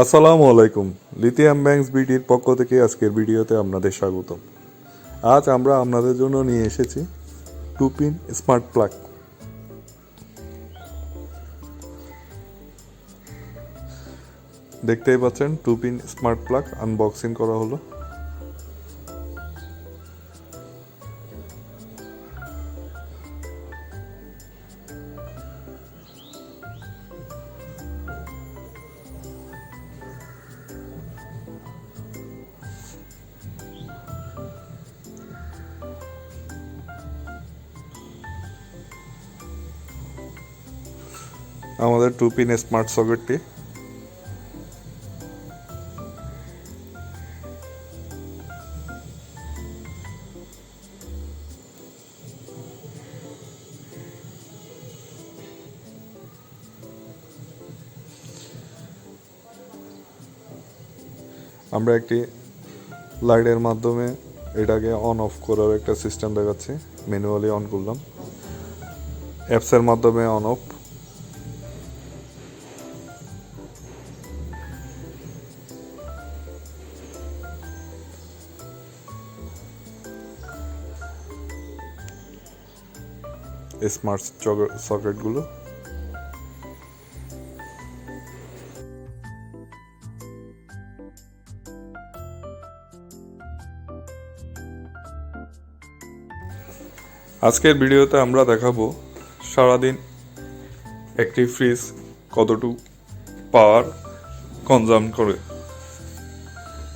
আসসালামু আলাইকুম। Lithium banks বিডির পক্ষ থেকে আজকের ভিডিওতে আপনাদের স্বাগতম। আজ আমরা আপনাদের জন্য নিয়ে এসেছি টু পিন স্মার্ট প্লাগ দেখতেই পাচ্ছেন two pin smart plug unboxing করা হলো। আমাদের টু পিন স্মার্ট সকেটটি। আমরা একটি লাইটের মাধ্যমে এটাকে অন অফ করার একটা সিস্টেম দেখাচ্ছি। ম্যানুয়ালি অন করলাম। অ্যাপসের মাধ্যমে অন অফ স্মার্ট সকেটগুলো আজকের ভিডিওতে আমরা দেখাবো সারাদিন একটি ফ্রিজ কতটুকু পাওয়ার কনজাম করে।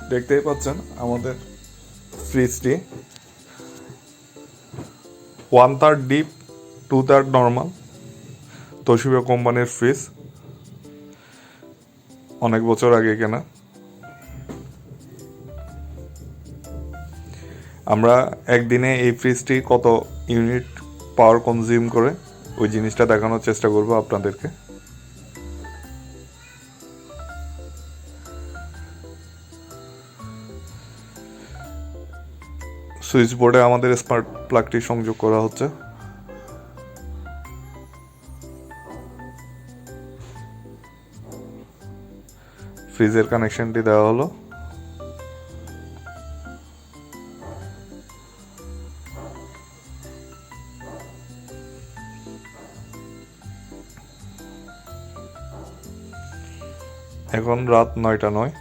দেখতেই পাচ্ছেন আমাদের ফ্রিজটি। One third deep two third normal Toshiba কোম্পানির ফ্রিজ অনেক বছর আগে কেনা। আমরা একদিনে এই ফ্রিজটি কত ইউনিট পাওয়ার কনজিউম করে, ওই জিনিসটা দেখানোর চেষ্টা করব আপনাদেরকে। সুইচ বোর্ডে আমাদের স্মার্ট প্লাগটি সংযোগ করা হচ্ছে। ফ্রিজের কানেকশনটি দেওয়া হলো। এখন রাত নয়টা নয়।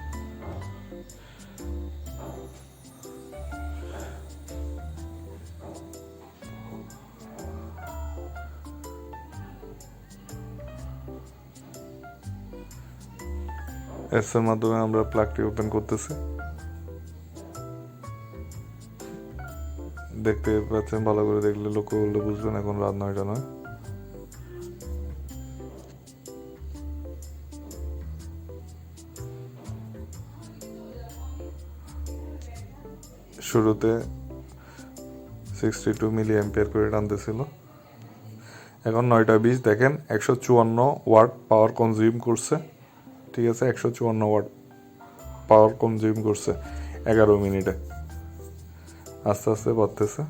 এস এর মাধ্যমে আমরা প্লাগটি ওপেন করতেছি। দেখতে পাচ্ছেন, ভালো করে দেখলে লক্ষ্য করলে বুঝবেন, এখন রাত নয়টা নয়। শুরুতে সিক্সটি টু মিলি অ্যাম্পিয়ার করে টানতেছিল। এখন নয়টা বিশ, দেখেন, একশো চুয়ান্ন ওয়াট পাওয়ার কনজিউম করছে। ঠিক আছে, একশো চুয়ান্ন ওয়াট পাওয়ার কনজিউম করছে এগারো মিনিটে। আস্তে আস্তে বাড়তেছে।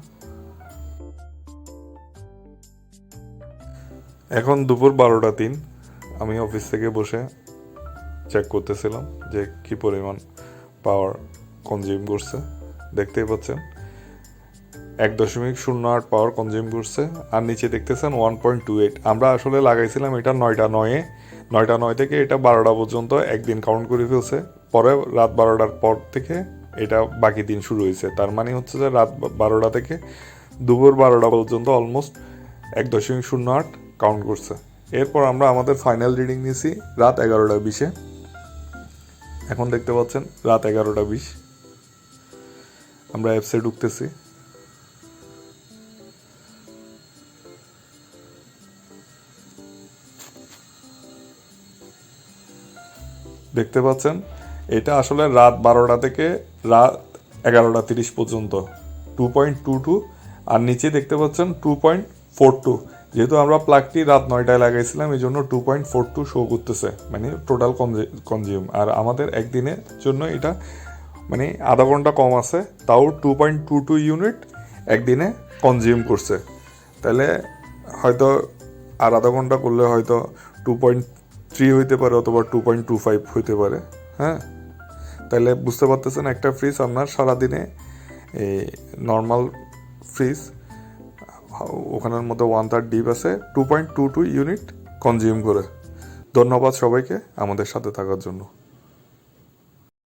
এখন দুপুর বারোটা তিন, আমি অফিস থেকে বসে চেক করতেছিলাম যে কি পরিমাণ পাওয়ার কনজিউম করছে। দেখতেই পাচ্ছেন, এক দশমিক শূন্য আট পাওয়ার কনজিউম করছে, আর নিচে দেখতেছেন ওয়ান পয়েন্ট টু এইট আমরা আসলে লাগাইছিলাম এটা নয়টা নয়ে নয়টা নয় থেকে এটা বারোটা পর্যন্ত একদিন কাউন্ট করে ফেলছে। পরে রাত বারোটার পর থেকে এটা বাকি দিন শুরু হয়েছে। তার মানে হচ্ছে যে রাত বারোটা থেকে দুপুর বারোটা পর্যন্ত অলমোস্ট এক দশমিক শূন্য আট কাউন্ট করছে। এরপর আমরা আমাদের ফাইনাল রিডিং নিয়েছি রাত এগারোটা বিশে। এখন দেখতে পাচ্ছেন রাত এগারোটা বিশ। আমরা অ্যাপসে ঢুকতেছি। দেখতে পাচ্ছেন। এটা আসলে রাত বারোটা থেকে রাত এগারোটা তিরিশ পর্যন্ত। টু পয়েন্ট টু টু আর নিচে দেখতে পাচ্ছেন টু পয়েন্ট ফোর টু যেহেতু আমরা প্লাগটি রাত নয়টায় লাগাইছিলাম, এই জন্য two point four two show করতেছে। মানে টোটাল কনজিউম আর আমাদের একদিনের জন্য এটা মানে আধা ঘণ্টা কম আছে, তাও two point two two unit একদিনে কনজিউম করছে। তাহলে হয়তো আর আধা ঘণ্টা করলে হয়তো টু পয়েন্ট থ্রি হইতে পারে অথবা টু পয়েন্ট টু ফাইভ হইতে পারে হ্যাঁ? তাহলে বুঝতে পারতেছেন একটা ফ্রিজ আপনার সারাদিনে এই নর্মাল ফ্রিজ ওখানের মধ্যে ওয়ান থার্ড ডিপ আছে two point two two unit consume করে। ধন্যবাদ সবাইকে আমাদের সাথে থাকার জন্য।